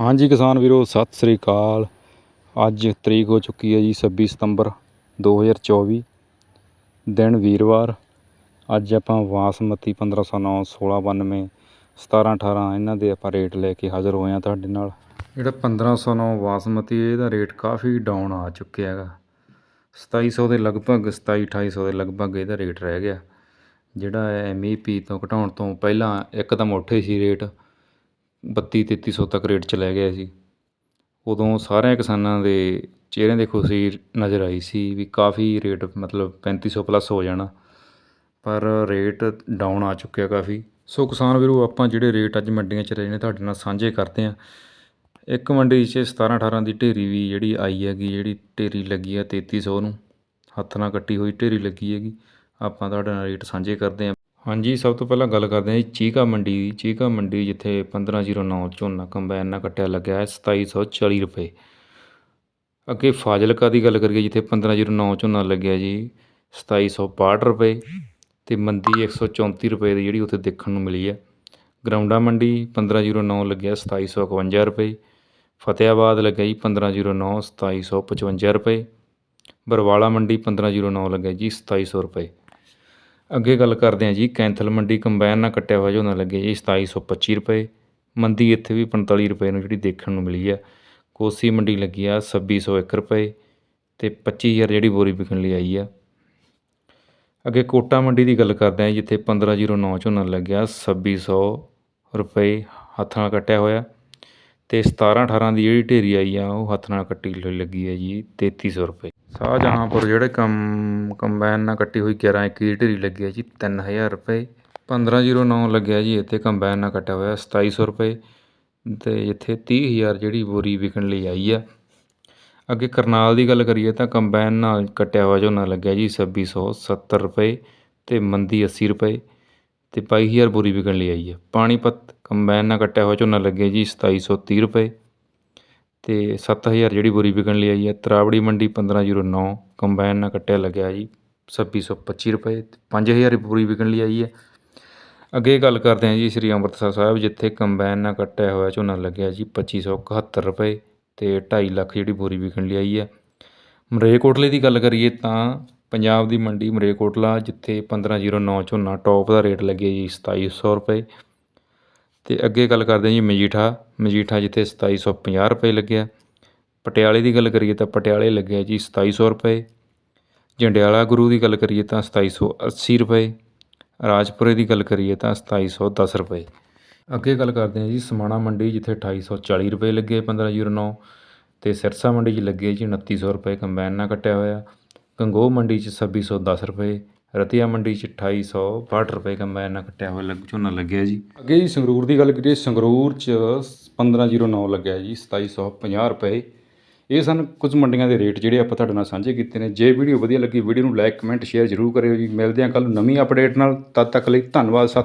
ਹਾਂਜੀ ਕਿਸਾਨ ਵੀਰੋ, ਸਤਿ ਸ੍ਰੀ ਅਕਾਲ। ਅੱਜ ਤਰੀਕ ਹੋ ਚੁੱਕੀ ਹੈ ਜੀ 26 ਸਤੰਬਰ 2024 ਦਿਨ ਵੀਰਵਾਰ। ਅੱਜ ਆਪਾਂ ਬਾਸਮਤੀ 1509 1692 17 18 ਇਹਨਾਂ ਦੇ ਆਪਾਂ ਰੇਟ ਲੈ ਕੇ ਹਾਜ਼ਰ ਹੋਏ ਹਾਂ ਤੁਹਾਡੇ ਨਾਲ। ਜਿਹੜਾ 1509 ਬਾਸਮਤੀ ਇਹਦਾ ਰੇਟ ਕਾਫੀ ਡਾਊਨ ਆ ਚੁੱਕਿਆ ਹੈਗਾ। 2700 ਦੇ ਲਗਭਗ 27 2800 ਦੇ ਲਗਭਗ ਇਹਦਾ ਰੇਟ ਰਹਿ ਗਿਆ। ਜਿਹੜਾ ਐਮਈਪੀ ਤੋਂ ਘਟਾਉਣ ਤੋਂ ਪਹਿਲਾਂ ਇੱਕਦਮ ਉੱਠੇ ਸੀ ਰੇਟ। ਬੱਤੀ ਤੇਤੀ ਸੌ ਤੱਕ ਰੇਟ ਚ ਲੈ ਗਿਆ ਸੀ। ਉਦੋਂ ਸਾਰਿਆਂ ਕਿਸਾਨਾਂ ਦੇ ਚਿਹਰਿਆਂ 'ਤੇ ਖੁਸ਼ੀ ਨਜ਼ਰ ਆਈ ਸੀ ਵੀ ਕਾਫੀ ਰੇਟ ਮਤਲਬ ਪੈਂਤੀ ਸੌ ਪਲੱਸ ਹੋ ਜਾਣਾ। ਪਰ ਰੇਟ ਡਾਊਨ ਆ ਚੁੱਕਿਆ ਕਾਫੀ। ਸੋ ਕਿਸਾਨ ਵੀਰੋ, ਆਪਾਂ ਜਿਹੜੇ ਰੇਟ ਅੱਜ ਮੰਡੀਆਂ 'ਚ ਰਹੇ ਨੇ, ਤੁਹਾਡੇ ਨਾਲ ਸਾਂਝੇ ਕਰਦੇ ਹਾਂ। ਇੱਕ ਮੰਡੀ 'ਚ 17 18 ਦੀ ਢੇਰੀ ਵੀ ਜਿਹੜੀ ਆਈ ਹੈਗੀ, ਜਿਹੜੀ ਢੇਰੀ ਲੱਗੀ ਆ 3300 ਨੂੰ। ਹੱਥ ਨਾਲ ਕੱਟੀ ਹੋਈ ਢੇਰੀ ਲੱਗੀ ਹੈਗੀ। ਆਪਾਂ ਤੁਹਾਡੇ ਨਾਲ ਰੇਟ ਸਾਂਝੇ ਕਰਦੇ ਹਾਂ। ਹਾਂਜੀ, ਸਭ ਤੋਂ ਪਹਿਲਾਂ ਗੱਲ ਕਰਦੇ ਹਾਂ ਜੀ ਚੀਕਾ ਮੰਡੀ ਦੀ। ਚੀਕਾ ਮੰਡੀ ਜਿੱਥੇ 1509 ਝੋਨਾ ਕੰਬਾਈਨ ਨਾਲ ਕੱਟਿਆ ਲੱਗਿਆ ਹੈ 2740 ਰੁਪਏ। ਅੱਗੇ ਫਾਜ਼ਿਲਕਾ ਦੀ ਗੱਲ ਕਰੀਏ, ਜਿੱਥੇ 1509 ਝੋਨਾ ਲੱਗਿਆ ਜੀ 2762 ਰੁਪਏ ਤੇ ਮੰਦੀ 134 ਰੁਪਏ ਦੀ ਜਿਹੜੀ ਉੱਥੇ ਦੇਖਣ ਨੂੰ ਮਿਲੀ ਹੈ। ਗਰਾਉਂਡਾ ਮੰਡੀ 1509 ਲੱਗਿਆ 2751 ਰੁਪਏ। ਫਤਿਆਬਾਦ ਲੱਗਿਆ ਜੀ 1509 2755 ਰੁਪਏ। ਬਰਵਾਲਾ ਮੰਡੀ 1509 ਲੱਗਿਆ ਜੀ 2700 ਰੁਪਏ। ਅੱਗੇ ਗੱਲ ਕਰਦੇ ਹਾਂ ਜੀ, ਕੈਂਥਲ ਮੰਡੀ ਕੰਬਾਈਨ ਨਾਲ ਕੱਟਿਆ ਹੋਇਆ ਝੋਨਾ ਲੱਗਿਆ ਜੀ 2725 ਰੁਪਏ। ਮੰਦੀ ਇੱਥੇ ਵੀ 45 ਰੁਪਏ ਨੂੰ ਜਿਹੜੀ ਦੇਖਣ ਨੂੰ ਮਿਲੀ ਆ। ਕੋਸੀ ਮੰਡੀ ਲੱਗੀ ਆ 2601 ਰੁਪਏ ਤੇ 25000 ਜਿਹੜੀ ਬੋਰੀ ਵਿਕਣ ਲਈ ਆਈ ਆ। ਅੱਗੇ ਕੋਟਾ ਮੰਡੀ ਦੀ ਗੱਲ ਕਰਦੇ ਹਾਂ ਜਿੱਥੇ 1509 ਝੋਨਾ ਲੱਗਿਆ 2600 ਰੁਪਏ ਹੱਥ ਨਾਲ ਕੱਟਿਆ ਹੋਇਆ ਤੇ 17 18 ਦੀ ਜਿਹੜੀ ਢੇਰੀ ਆਈ ਆ, ਉਹ ਹੱਥ ਨਾਲ ਕੱਟੀ ਲੱਗੀ ਹੈ ਜੀ 3300 ਰੁਪਏ। ਸ਼ਾਹਜਹਾਂਪੁਰ ਜਿਹੜੇ ਕੰਮ, ਕੰਬਾਈਨ ਨਾਲ ਕੱਟੀ ਹੋਈ 11 ਇੱਕੀ ਦੀ ਢੇਰੀ ਲੱਗੀ ਹੈ ਜੀ 3000 ਰੁਪਏ। 1509 ਲੱਗਿਆ ਜੀ, ਇੱਥੇ ਕੰਬਾਈਨ ਨਾਲ ਕੱਟਿਆ ਹੋਇਆ, ਸਤਾਈ ਸੌ ਰੁਪਏ। ਅਤੇ ਇੱਥੇ ਤੀਹ ਹਜ਼ਾਰ ਜਿਹੜੀ ਬੋਰੀ ਵਿਕਣ ਲਈ ਆਈ ਆ। ਅੱਗੇ ਕਰਨਾਲ ਦੀ ਗੱਲ ਕਰੀਏ ਤਾਂ ਕੰਬਾਈਨ ਨਾਲ ਕੱਟਿਆ ਹੋਇਆ ਝੋਨਾ ਲੱਗਿਆ ਜੀ 2670 ਰੁਪਏ ਅਤੇ ਮੰਦੀ 80 ਰੁਪਏ ਅਤੇ ਬਾਈ ਹਜ਼ਾਰ ਬੋਰੀ ਵਿਕਣ ਲਈ ਆਈ ਹੈ ਪਾਣੀਪਤ ਕੰਬਾਈਨ ਨਾਲ ਕੱਟਿਆ ਹੋਇਆ ਝੋਨਾ ਲੱਗਿਆ ਜੀ 2730 ਰੁਪਏ। ਅਤੇ ਸੱਤ ਹਜ਼ਾਰ ਜਿਹੜੀ ਬੋਰੀ ਵਿਕਣ ਲਈ ਆਈ ਹੈ। ਤਰਾਵੜੀ ਮੰਡੀ 1509 ਕੰਬਾਈਨ ਨਾਲ ਕੱਟਿਆ ਲੱਗਿਆ ਜੀ 2625 ਰੁਪਏ ਪੰਜ ਹਜ਼ਾਰ ਬੋਰੀ ਵਿਕਣ ਲਈ ਆਈ ਹੈ। ਅੱਗੇ ਗੱਲ ਕਰਦੇ ਹਾਂ ਜੀ ਸ੍ਰੀ ਅੰਮ੍ਰਿਤਸਰ ਸਾਹਿਬ, ਜਿੱਥੇ ਕੰਬਾਈਨ ਨਾਲ ਕੱਟਿਆ ਹੋਇਆ ਝੋਨਾ ਲੱਗਿਆ ਜੀ 2571 ਰੁਪਏ ਅਤੇ ਢਾਈ ਲੱਖ ਜਿਹੜੀ ਬੋਰੀ ਵਿਕਣ ਲਈ ਆਈ ਹੈ। ਮਰੇਕੋਟਲੇ ਦੀ ਗੱਲ ਕਰੀਏ ਤਾਂ ਪੰਜਾਬ ਦੀ ਮੰਡੀ ਮਰੇਕੋਟਲਾ, ਜਿੱਥੇ 1509 ਝੋਨਾ ਟੌਪ ਦਾ ਰੇਟ ਲੱਗਿਆ ਜੀ, ਸਤਾਈ ਸੌ ਰੁਪਏ ਅਤੇ ਅੱਗੇ ਗੱਲ ਕਰਦੇ ਹਾਂ ਜੀ ਮਜੀਠਾ। ਮਜੀਠਾ ਜਿੱਥੇ 2750 ਰੁਪਏ ਲੱਗਿਆ ਪਟਿਆਲੇ ਦੀ ਗੱਲ ਕਰੀਏ ਤਾਂ ਪਟਿਆਲੇ ਲੱਗਿਆ ਜੀ ਸਤਾਈ ਸੌ ਰੁਪਏ। ਜੰਡਿਆਲਾ ਗੁਰੂ ਦੀ ਗੱਲ ਕਰੀਏ ਤਾਂ 2780 ਰੁਪਏ। ਰਾਜਪੁਰੇ ਦੀ ਗੱਲ ਕਰੀਏ ਤਾਂ 2710 ਰੁਪਏ। ਅੱਗੇ ਗੱਲ ਕਰਦੇ ਹਾਂ ਜੀ ਸਮਾਣਾ ਮੰਡੀ ਜਿੱਥੇ 2840 ਰੁਪਏ ਲੱਗੇ 1509 ਤੇ ਸਿਰਸਾ ਮੰਡੀ 'ਚ ਲੱਗੇ ਜੀ 2900 ਰੁਪਏ ਕੰਬਾਈਨ ਨਾਲ ਕੱਟਿਆ ਹੋਇਆ। ਕੰਗੋਹ ਮੰਡੀ 'ਚ 2610 ਰੁਪਏ। ਰਤੀਆ ਮੰਡੀ 'ਚ 2862 ਰੁਪਏ ਕੰਬਾਈਨ ਨਾਲ ਕੱਟਿਆ ਹੋਇਆ, ਲੱਗ ਝੋਨਾ ਲੱਗਿਆ ਜੀ। ਅੱਗੇ ਜੀ ਸੰਗਰੂਰ ਦੀ ਗੱਲ ਕਰੀਏ, ਸੰਗਰੂਰ 'ਚ 1509 ਲੱਗਿਆ ਜੀ 2750 ਰੁਪਏ। ਇਹ ਸਨ ਕੁਝ ਮੰਡੀਆਂ ਦੇ ਰੇਟ ਜਿਹੜੇ ਆਪਾਂ ਤੁਹਾਡੇ ਨਾਲ ਸਾਂਝੇ ਕੀਤੇ ਨੇ। ਜੇ ਵੀਡੀਓ ਵਧੀਆ ਲੱਗੀ, ਵੀਡੀਓ ਨੂੰ ਲਾਈਕ, ਕਮੈਂਟ, ਸ਼ੇਅਰ ਜ਼ਰੂਰ ਕਰਿਓ ਜੀ। ਮਿਲਦੇ ਹਾਂ ਕੱਲ ਨਵੀਂ ਅਪਡੇਟ ਨਾਲ। ਤਦ ਤੱਕ ਲਈ ਧੰਨਵਾਦ, ਸਤਿ